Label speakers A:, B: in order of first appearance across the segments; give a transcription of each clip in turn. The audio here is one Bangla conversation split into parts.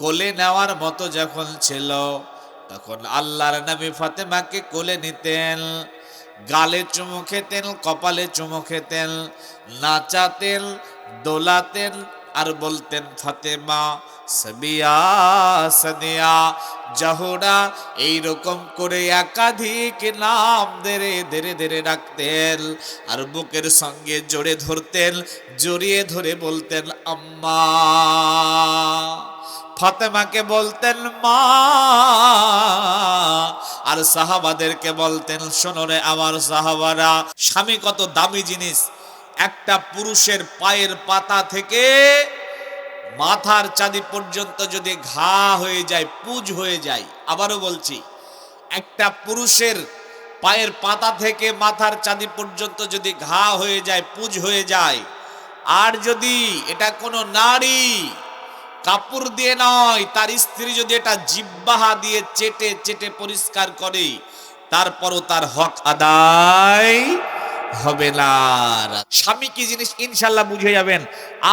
A: কোলে নেওয়ার মতো যখন ছিল, তখন আল্লাহর নবী ফাতেমাকে কোলে নিতেন, গালে চুমু খেতেন, কপালে চুমু খেতেন, নাচাতেন, দোলাতেন আর বলতেন, ফাতেমা সবিয়া সদিয়া জাহুরা, এইরকম করে একাধিক নাম ধরে, ধীরে ধীরে ডাকতেন আর বুকের সঙ্গে জোরে ধরতেন, জড়িয়ে ধরে বলতেন, আম্মা। ফাতেমাকে বলতেন, মা। আর সাহাবাদেরকে বলতেন শোনরে আমার সাহাবারা, স্বামী কত দামি জিনিস। একটা পুরুষের পায়ের পাতা থেকে মাথার চাঁদি পর্যন্ত যদি ঘা হয়ে যায়, পুজ হয়ে যায়, আবারও বলছি, একটা পুরুষের পায়ের পাতা থেকে মাথার চাঁদি পর্যন্ত যদি ঘা হয়ে যায়, পুজ হয়ে যায়, আর যদি এটা কোনো নারী কাপড় দিয়ে নয়, তার স্ত্রী যদি এটা জিব্বাহা দিয়ে চেটে চেটে পরিষ্কার করে, তারপরও তার হক আদায় হবে না। স্বামী কি জিনিস ইনশাল্লাহ বুঝে যাবেন?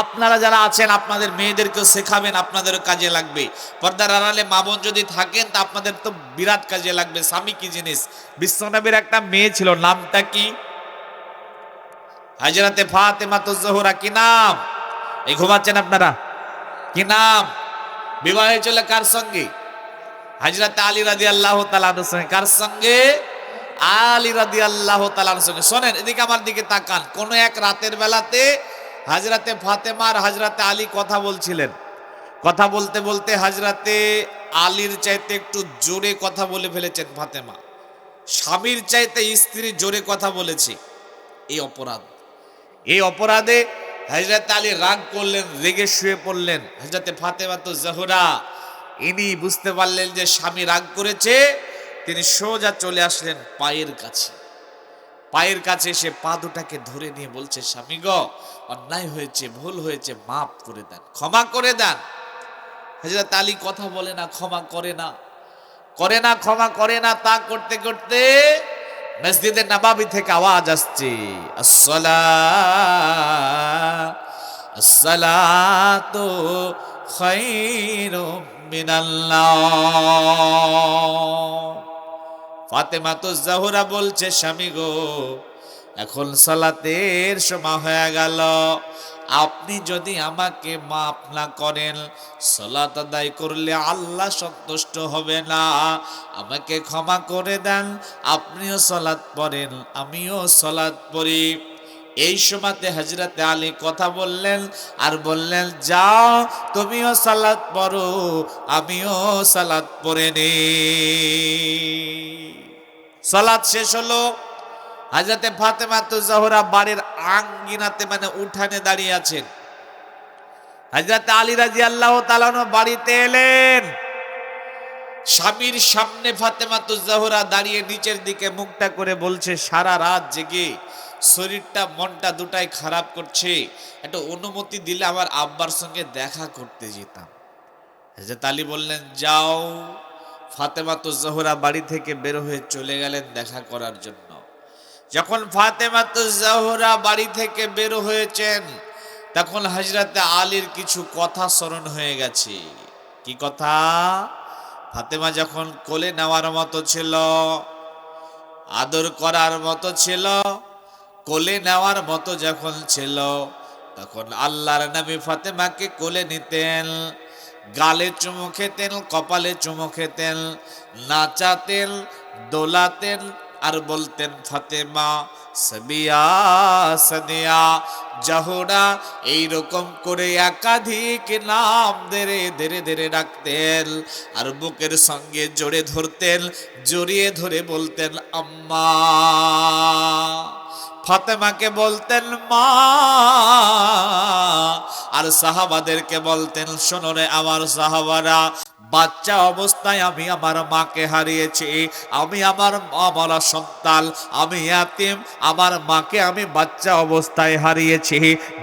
A: আপনারা যারা আছেন, আপনাদের মেয়েদেরকেও শেখাবেন, আপনাদেরও কাজে লাগবে। পর্দার আড়ালে মা বোন যদি থাকেন, তা আপনাদের তো বিরাট কাজে লাগবে। স্বামী কি জিনিস? বিশ্বনবীর একটা মেয়ে ছিল, নামটা কি? হাজরাতে ফাতেমা তো জোহরা, কি নাম? এই ঘুমাচ্ছেন আপনারা? কি নাম? বিবাহ চলে কার সঙ্গে? হাজরাতে আলী রাদি আল্লাহ তালানোর সঙ্গে। কার সঙ্গে? আলী রাদি আল্লাহ তালানোর সঙ্গে শোনেন, এদিকে আমার দিকে তাকান। কোন এক রাতের বেলাতে হাজরাতে ফাতেমার হাজরাতে আলী কথা বলছিলেন। কথা বলতে বলতে হাজরাতে আলীর চাইতে একটু জোরে কথা বলে ফেলেছেন ফাতেমা। স্বামীর চাইতে স্ত্রী জোরে কথা বলেছে। এই অপরাধ। এই অপরাধে হাজরাতে আলী রাগ করলেন, রেগে শুয়ে পড়লেন। হাজরাতে ফাতেমা তো জহরা। ইনি বুঝতে পারলেন যে স্বামী রাগ করেছে তিনি সোজা চলে আসলেন পায়ের কাছে। পায়ের কাছে এসে পা দুটাকে ধরে নিয়ে বলছে, স্বামী গ, অন্যায় হয়েছে, ভুল হয়েছে, মাফ করে দেন, ক্ষমা করে দেন। হজরত আলী কথা বলে না, ক্ষমা করে না। করে না, ক্ষমা করে না, তা করতে করতে মসজিদে নবাবি থেকে আওয়াজ আসছে আসসালা আসসালাতু খায়রুম মিনাল্লাহ। ফাতেমা তো জাহুরা বলছে, স্বামী গো, এখন সালাতের সময় হয়ে গেল। আপনি যদি আমাকে মাফ না করেন, সলাত আদায় করলে আল্লাহ সন্তুষ্ট হবে না। আমাকে ক্ষমা করে দেন, আপনিও সলাৎ পড়েন, আমিও সলাৎ পড়ি। এই সময়তে হজরতে আলী কথা বললেন আর বললেন, যাও, তুমিও সালাত পড়ো, আমিও সালাত পড়ে নি। সালাত শেষ হলো। হাজরতে ফাতেমা তো জাহরা বাড়ির আঙ্গিনাতে মানে উঠানে দাঁড়িয়ে আছেন। হাজরতে আলী রাজি আল্লাহ তালানো বাড়িতে এলেন। স্বামীর সামনে ফাতেমা তো জাহরা দাঁড়িয়ে নিচের দিকে মুখটা করে বলছে, সারা রাত জেগে শরীরটা, মনটা দুটাই খারাপ করছে। একটা অনুমতি দিলে আমার আব্বার সঙ্গে দেখা করতে যেতাম। হাজরত আলী বললেন, যাও, ফাতেমা তো জহরা বাড়ি থেকে বের হয়ে চলে গেলেন দেখা করার জন্য। যখন ফাতেমা তো জহরা বাড়ি থেকে বের হয়েছেন, তখন হজরতে আলীর কিছু কথা স্মরণ হয়ে গেছে। কি কথা? ফাতেমা যখন কোলে নেওয়ার মতো ছিল, আদর করার মতো ছিল কোলে নেওয়ার মতো যখন ছিল, তখন আল্লাহর নবী ফাতেমাকে কোলে নিতেন, গালে চুমু খেতেন, কপালে চুমু খেতেন নাচাতেন দোলাতেন আর বলতেন, ফাতেমা, সবিয়া, সদিয়া, জাহুরা, এইরকম করে একাধিক নাম ধরে, ধীরে ধীরে ডাকতেন, আর বুকের সঙ্গে জড়ে ধরতেন, জড়িয়ে ধরে বলতেন, আম্মা। ফাতেমাকে বলতেন, মা। আর সাহাবাদেরকে বলতেন শোনরে আমার সাহাবারা, বাচ্চা অবস্থায় আমি আমার মাকে হারিয়েছি, আমি আমার মা মরা সন্তান, আমি এতিম, আমার মাকে আমি বাচ্চা অবস্থায় হারিয়েছি।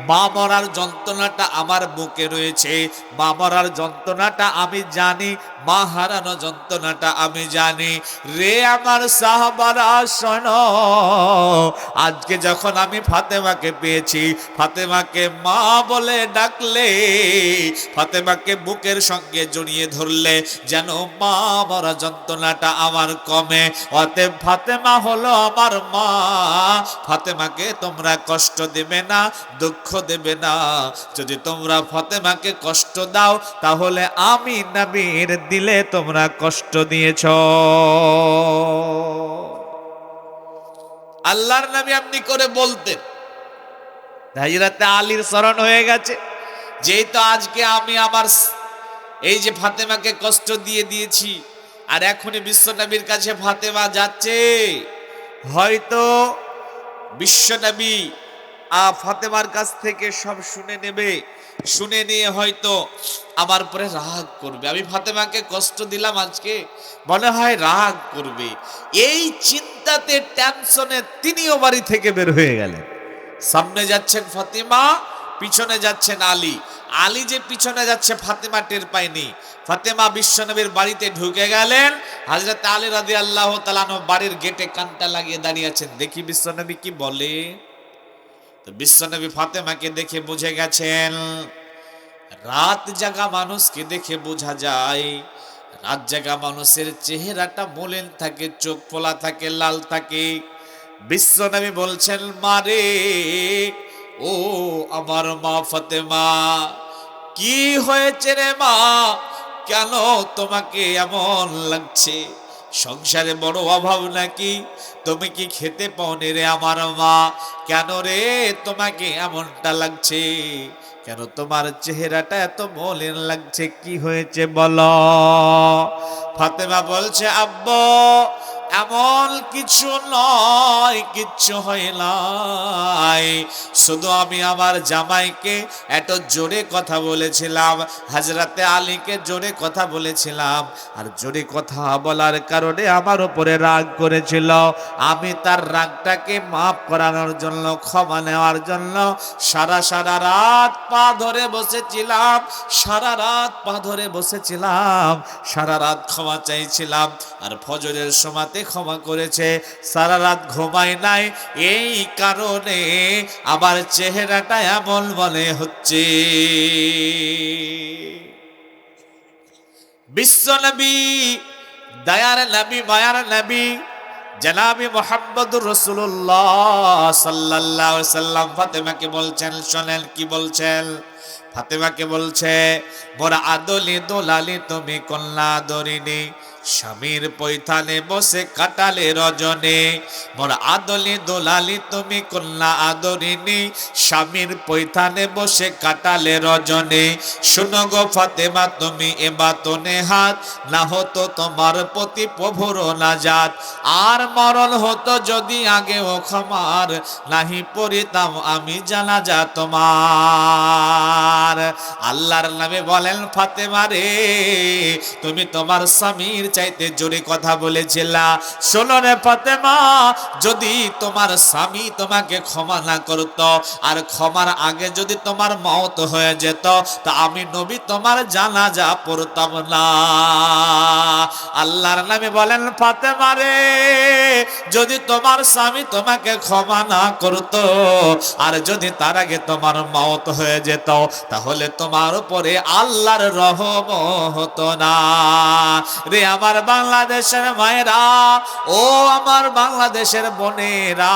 A: মা মরার যন্ত্রণাটা আমার বুকে রয়েছে, মা মরার যন্ত্রণাটা আমি জানি মা হারানো যন্ত্রণাটা আমি জানি। রে আমার সাহাবারা, শোনো, আজকে যখন আমি ফাতেমাকে পেয়েছি, ফাতেমাকে মা বলে ডাকলে, ফাতেমাকে বুকের সঙ্গে জড়িয়ে ধরলে, যেন মা মরা যন্ত্রণাটা আমার কমে। অতএব ফাতেমা হলো আমার মা। ফাতেমাকে তোমরা কষ্ট দেবে না, দুঃখ দেবে না। যদি তোমরা ফাতেমাকে কষ্ট দাও, তাহলে আমি নবীর দিলে তোমরা কষ্ট দিয়েছ। আল্লাহর নবী আপনি করে বলতেন। হাজিরাতে আলীর স্মরণ হয়ে গেছে। যেই তো আজকে আমি আমার এই যে ফাতেমাকে কষ্ট দিয়ে দিয়েছি, আর এখনই বিশ্বনবীর কাছে ফাতেমা যাচ্ছে, হয়তো বিশ্বনবী ফাতেমার কাছ থেকে সব শুনে নেবে। শুনে নিয়ে হয়তো আমার পরে রাগ করবে। আমি ফাতেমাকে কষ্ট দিলাম আজকে। মনে হয় রাগ করবে। এই চিন্তাতে, টেনশনে তিনিও বাড়ি থেকে বের হয়ে গেলেন। সামনে যাচ্ছেন ফাতেমা, পিছনে যাচ্ছেন আলী। আলী যে পিছনে যাচ্ছে, ফাতেমা টের পায়নি। ফাতেমা বিশ্বনবীর বাড়িতে ঢুকে গেলেন। হাজরত আলী রাদি আল্লাহ তালানো বাড়ির গেটে কানটা লাগিয়ে দাঁড়িয়ে আছেন। দেখি বিশ্বনবী কি বলে। তো বিশ্বনবী ফাতেমাকে দেখে বুঝে গেছেন, রাত জাগা মানুষকে দেখে বোঝা যায়, রাত জাগা মানুষের চেহারাটা মলিন থাকে, চোখ ফোলা থাকে, লাল থাকে। বিশ্বনবী বলছেন মারে ও আমার মা ফাতেমা, কি হয়েছে রে মা? কেন তোমাকে এমন লাগছে? সংসারে বড় অভাব নাকি? তুমি কি খেতে পাওনি রে আমার মা? কেন রে তোমাকে এমনটা লাগছে? কেন তোমার চেহারাটা এত মলিন লাগছে? কি হয়েছে বলো? ফাতেমা বলছে, আব্বা এমন কিছু নয়, কিচ্ছু নাই। শুধু আমি আমার জামাইকে এত জোরে কথা বলেছিলাম হাজরাতে আলীকে জোরে কথা বলেছিলাম, আর জোরে কথা বলার কারণে আমার উপরে রাগ করেছিল। আমি তার রাগটাকে মাফ করানোর জন্য, ক্ষমা নেওয়ার জন্য সারা সারা রাত পা ধরে বসেছিলাম, সারা রাত পা ধরে বসেছিলাম, সারা রাত ক্ষমা চাইছিলাম। আর ফজরের সময়তে ক্ষমা করেছে, সারা রাত ঘুমায় নাই। এই কারণে আমার চেহারাটা এমন মনে হচ্ছে। বিশ্বনবী দয়ার নবী, মায়ার নবী, জনাবি মোহাম্মদুর রসুল্লাহ সাল্লাহ সাল্লাম ফাতেমাকে বলছেন, শোনেন কি বলছেন? ফাতেমাকে বলছে মোরা আদলি দোলালি তুমি কন্যা দরিনি স্বামীর পৈথানে বসে কাটালে রজনে। মোর আদলি দোলালি, তুমি কন্যা আদরিনি স্বামীর পৈথানে বসে কাটালে রজনে। শুনো গো ফাতেমা, তুমি এবাতনে হাত, না হতো তোমার প্রতি প্রভুর নাজাত। আর মরণ হতো যদি আগে ও ক্ষমার, নাহি পড়িতাম আমি জানাজা তোমার। আল্লাহর নামে বলেন, ফাতেমা রে, তুমি তোমার স্বামীর চাইতে জোরে কথা বলেছিলা। শোনো রে ফাতেমা, যদি তোমার স্বামী তোমাকে ক্ষমা না করত আর ক্ষমার আগে যদি তোমার মত হয়ে যেত, তা আমি নবী তোমার জানাজা পড়তাম না। আল্লাহর নামে বলেন, ফাতেমা রে, যদি তোমার স্বামী তোমাকে ক্ষমা না করত আর যদি তার আগে তোমার মত হয়ে যেত, তাহলে তোমার উপরে আল্লাহর রহম হতো না। রে আমার বাংলাদেশের মায়েরা, ও আমার বাংলাদেশের বোনেরা,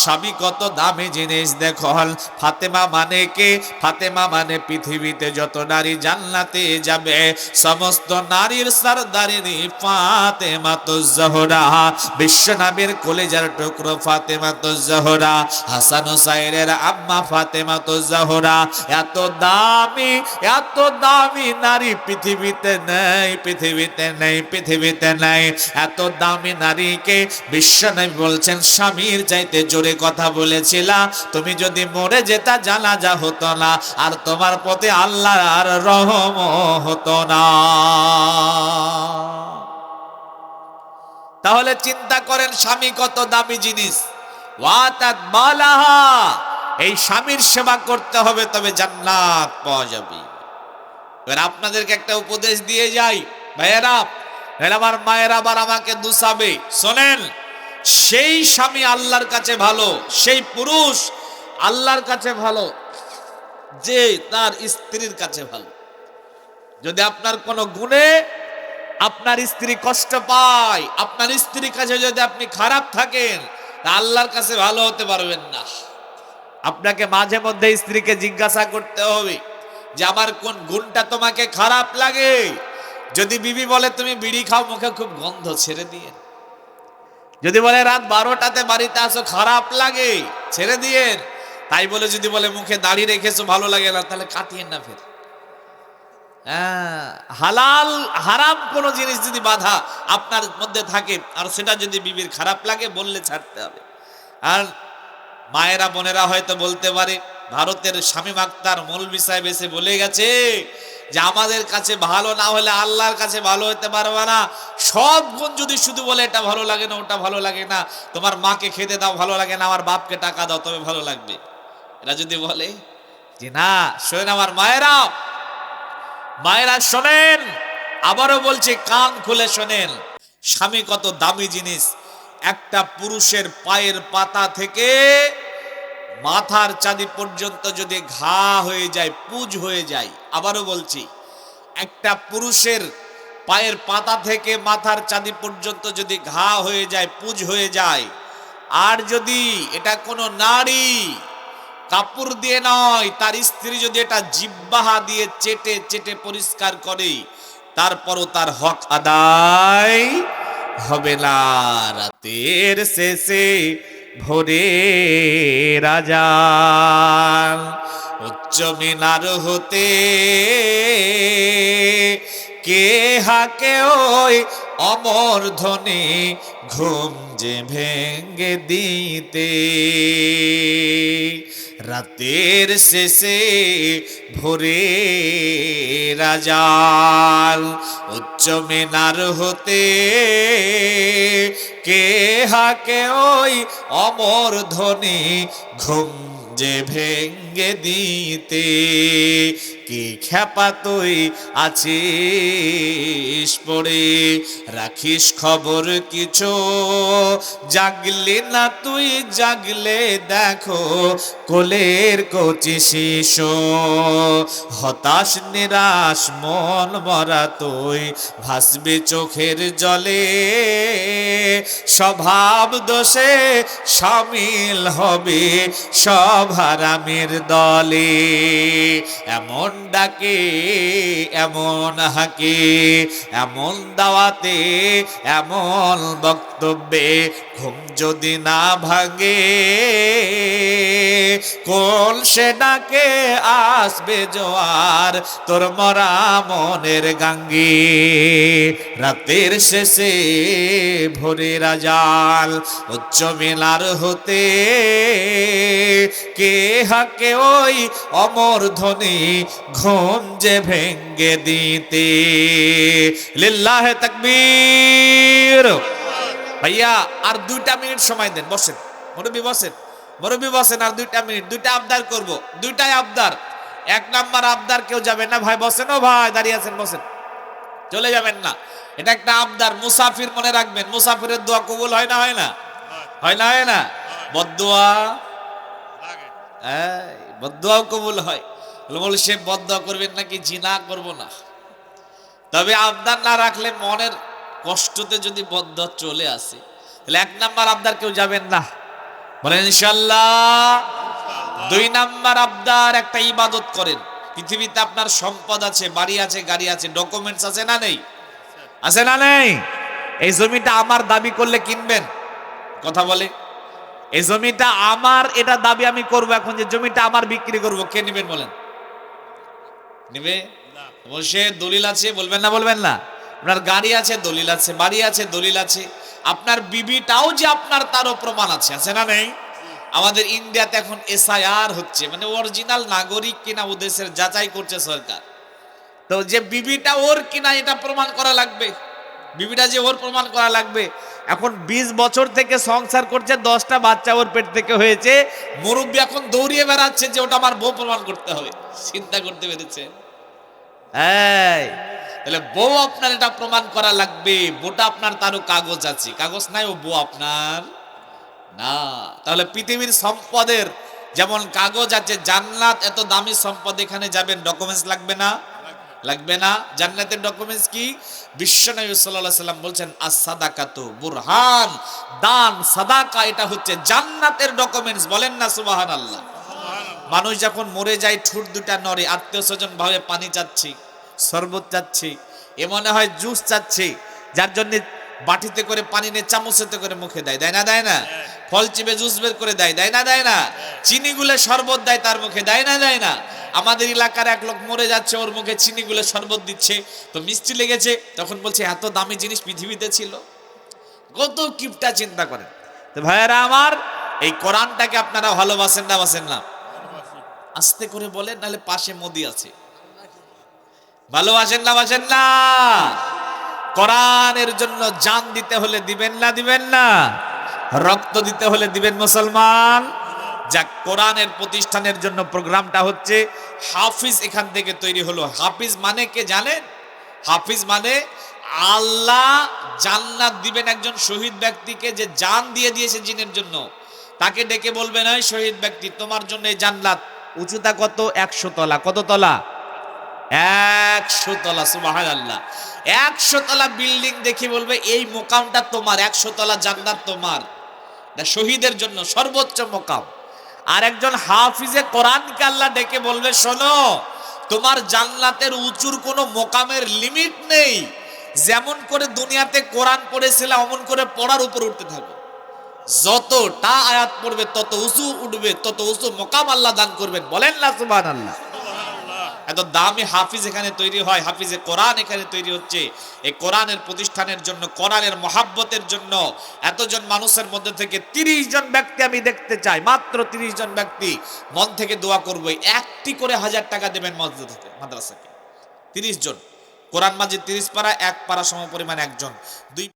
A: স্বামী কত দামি জিনিস দেখল। ফাতেমা মানে কে? ফাতেমা মানে পৃথিবীতে যত নারী জান্নাতে যাবে, সমস্ত নারীর সরদারিনী ফাতেমা তো জহরা বিশ্বনবীর কলেজার টুকরো ফাতেমা তো জহরা হাসান হুসাইনের আম্মা ফাতেমা তো জহরা এত দামি এত দামি নারী পৃথিবীতে নেই পৃথিবীতে নেই পৃথিবীতে নেই। এত দামি নারীকে বিশ্বনবী বলছেন, স্বামীর চাইতে জোরে কথা বলেছিলা, তুমি যদি মরে যেতা জানাজা হতো না, আর তোমার প্রতি আল্লাহ আর রহম হতো না। তাহলে চিন্তা করেন স্বামী কত দামি জিনিস। এই স্বামীর সেবা করতে হবে তবে জান্নাত পাওয়া যাবে। এবার আপনাদেরকে একটা উপদেশ দিয়ে যাই। ভাইয়েরা, আমার মায়ের আবার আমাকে দুসাবে। শোনেন সেই স্বামী আল্লাহর কাছে ভালো সেই পুরুষ আল্লাহর কাছে ভালো যে তার স্ত্রীর কাছে ভালো। যদি আপনার কোনো গুণে আপনার স্ত্রী কষ্ট পায়, আপনার স্ত্রীর কাছে যদি আপনি খারাপ থাকেন, তা আল্লাহর কাছে ভালো হতে পারবেন না। আপনাকে মাঝে মধ্যে স্ত্রীকে জিজ্ঞাসা করতে হবে যে, আমার কোন গুণটা তোমাকে খারাপ লাগে? যদি বিবি বলে, তুমি বিড়ি খাও, মুখে খুব গন্ধ, ছেড়ে দিয়ে যদি বলে, রাত বারোটাতে বাড়িতে আসো, খারাপ লাগে, ছেড়ে দিয়েন। তাই বলে, যদি বলে, মুখে দাড়ি রেখেছো, ভালো লাগে না, তাহলে কাটিয়েন না ফের। হালাল, হারাম কোনো জিনিস যদি বাধা আপনার মধ্যে থাকে, আর সেটা যদি বিবির খারাপ লাগে, বললে ছাড়তে হবে। আর মায়েরা, বোনেরা হয়তো বলতে পারে, ভারতের স্বামী আক্তার মৌলবি সাহেব এসে বলে গেছে যে, আমাদের কাছে ভালো না হলে আল্লাহর কাছে ভালো হতে পারবে না। সব গুণ যদি শুধু বলে, এটা ভালো লাগে না, ওটা ভালো লাগে না, তোমার মাকে খেতে দাও, ভালো লাগে না, আমার বাপকে টাকা দাও, তবে ভালো লাগবে। এরা যদি বলে যে, না, শোনেন আমার মায়েরা মায়েরা শোনেন, আবারও বলছি, কান খুলে শোনেন। স্বামী কত দামি জিনিস। একটা পুরুষের পায়ের পাতা থেকে মাথার চাঁদি পর্যন্ত যদি ঘা হয়ে যায়, পুজ হয়ে যায়, আবারও বলছি, একটা পুরুষের পায়ের পাতা থেকে মাথার চাঁদি পর্যন্ত যদি ঘা হয়ে যায়, পুজ হয়ে যায়, আর যদি এটা কোনো নারী কাপড় দিয়ে নয়, তার স্ত্রী যদি এটা জিব্বাহা দিয়ে চেটে চেটে পরিষ্কার করে, তারপরও তার হক আদায় হবে না। রাতের শেষে ভোরে রাজা উচ্চ মিনার হতে কে হাকে ওই অমর ধ্বনি ঘুম যে ভেঙ্গে দিতে। রাতের শেষে ভোরে রাজাল উচ্চ মিনার হতে কে হাকে ওই অমর ধ্বনি ঘুম যে ভেঙ্গে দিতে। কি খ্যাপা তুই আছিস পড়ে, রাখিস খবর কিছু। জাগলি না তুই, জাগলে দেখো কোলের কচি শিশু। হতাশ, নিরাশ, মন মরা তুই ভাসবি চোখের জলে। স্বভাব দোষে সামিল হবে সব হারামের দলে। এমন ডাকে, এমন হাকে এমন দাওয়াতে, এমন বক্তব্যে ঘুম যদি না ভাঙে, কোন সে ডাকে আসবে জোয়ার তোর মরা মনের গাঙ্গে? রাতের শেষে ভোরে রাজাল উচ্চ মেলার হতে, কে হাকে ওই অমর ধ্বনি ঘুম যে ভেঙ্গে দিতে? লিল্লাহ তাকবীর। ভাইয়া, আর দুইটা মিনিট সময় দেন, বসেন। মুরব্বী বসেন। মুরব্বী, বসেন, আর দুইটা মিনিট। দুইটা আবদার করব, দুইটাই আবদার। এক নাম্বার আবদার কেউ যাবেন না। ভাই, বসেন ও ভাই, দাঁড়িয়ে আছেন, বসেন। চলে যাবেন না। এটা একটা আবদার, মুসাফির মনে রাখবেন। মুসাফিরের দোয়া কবুল হয় না হয় না? হয় না হয় না? বদুয়া বদুয়াও কবুল হয়। বল সে বদুয়া করবেন নাকি? জিনা করব না। তবে আবদার না রাখলে মনের কষ্টতে যদি বদ্ধ চলে আসে, তাহলে এক নাম্বার আবদার কেউ যাবেন না। বলেন ইনশাল্লাহ দুই নাম্বার আবদার একটা ইবাদত করেন। পৃথিবীতে আপনার সম্পদ আছে, বাড়ি আছে, গাড়ি আছে ডকুমেন্টস আছে না নেই? আছে না নেই? এই জমিটা আমার দাবি করলে কিনবেন? কথা বলে। এই জমিটা আমার, এটা দাবি আমি করব এখন যে জমিটা আমার বিক্রি করব। কে নেবেন বলেন? নিবে? বসে দলিল আছে? বলবেন না বলবেন না। আপনার গাড়ি আছে, দলিল আছে, বাড়ি আছে, দলিল আছে। আপনার বিবিটাও যে আপনার, তারও প্রমাণ আছে। আছে না নেই? আমাদের ইন্ডিয়াতে এখন এসআইআর হচ্ছে মানে অরিজিনাল নাগরিক কিনা ও দেশের যাচাই করছে সরকার। তো যে বিবিটা ওর কিনা, এটা প্রমাণ করা লাগবে। বিবিটা যে ওর প্রমাণ করা লাগবে। এখন ২০ বছর থেকে সংসার করছে, দশটা বাচ্চা ওর পেট থেকে হয়েছে। মুরব্বী এখন দৌড়িয়ে বেড়াচ্ছে যে ওটা আমার বউ প্রমাণ করতে হবে। চিন্তা করতে পেরেছে এই। তাহলে বউ আপনার এটা প্রমাণ করা লাগবে। বউটা আপনার, তারও কাগজ আছে। কাগজ নাই, ও বউ আপনার না। তাহলে পৃথিবীর সম্পদের যেমন কাগজ আছে, জান্নাত এত দামি সম্পদ এখানে যাবেন ডকুমেন্টস লাগবে না? লাগবে না। জান্নাতের ডকুমেন্টস কি? বিশ্বনবী সাল্লাল্লাহু আলাইহি সাল্লাম বলছেন as-সাদাকাতু বুরহান, দান, সাদাকা, এটা হচ্ছে জান্নাতের ডকুমেন্টস বলেন না, সুবহানাল্লাহ। মানুষ যখন মরে যায়, ঠুট দুটা নড়ে, আত্মীয় স্বজন ভাবে পানি চাচ্ছি, শরবত চাচ্ছি, এ মনে হয় জুস চাচ্ছি, যার জন্য বাটিতে করে পানি নিয়ে চামচেতে করে মুখে দেয়। দেয় না দেয় না? ফল চিবে জুস বের করে দেয়। দেয় না দেয় না? চিনি গুলে শরবত দেয় তার মুখে। দেয় না দেয় না? আমাদের এলাকার এক লোক মরে যাচ্ছে, ওর মুখে চিনি গুলে শরবত দিচ্ছে। তো মিষ্টি লেগেছে, তখন বলছে, এত দামি জিনিস পৃথিবীতে ছিল? কত কিপটা চিন্তা করেন। তো ভাইয়েরা আমার, এই কোরআনটাকে আপনারা ভালোবাসেন না, বাসেন না। আস্তে করে বলেন, নাহলে পাশে মোদি আছে। ভালোবাসেন না বাসেন না? কোরআনের জন্য জান দিতে হলে দিবেন না দিবেন না? রক্ত দিতে হলে দিবেন মুসলমান? যা কোরআনের প্রতিষ্ঠানের জন্য প্রোগ্রামটা হচ্ছে, হাফিজ এখান থেকে তৈরি হলো। হাফিজ মানে কে জানেন? হাফিজ মানে আল্লাহ জান্নাত দিবেন একজন শহীদ ব্যক্তিকে যে জান দিয়ে দিয়েছে জিনের জন্য। তাকে ডেকে বলবেন ওই শহীদ ব্যক্তি, তোমার জন্য এই জান্নাত উঁচুতা কত? একশো তলা। কত তলা? একশো তলা সুবাহান একশো তলা বিল্ডিং দেখি বলবে, এই মোকামটা তোমার, একশো তলা জান্নাত তোমার। শহীদের জন্য সর্বোচ্চ মোকাম। আর একজন হাফিজে কোরআনকে আল্লাহ ডেকে বলবে, শোনো, তোমার জান্নাতের উঁচুর কোনো মোকামের লিমিট নেই। যেমন করে দুনিয়াতে কোরআন পড়েছিলে, অমন করে পড়ার উপর উঠতে থাকো। যতটা আয়াত পড়বে তত উঁচু উঠবে তত উঁচু মোকাম আল্লাহ দান করবেন। বলেন না সুবান আল্লাহ এত দামি হাফিজ এখানে তৈরি হয় হাফিজে কোরআন এখানে তৈরি হচ্ছে। এই কোরআনের প্রতিষ্ঠানের জন্য কোরআনের মহাব্বতের জন্য এতজন মানুষের মধ্যে থেকে তিরিশ জন ব্যক্তি আমি দেখতে চাই মাত্র তিরিশ জন ব্যক্তি মন থেকে দোয়া করব। একটি করে হাজার টাকা দেবেন মসজিদ থেকে মাদ্রাসাকে। তিরিশ জন। কোরআন মাজিদ তিরিশ পারা এক পারা সম পরিমাণ একজন। দুই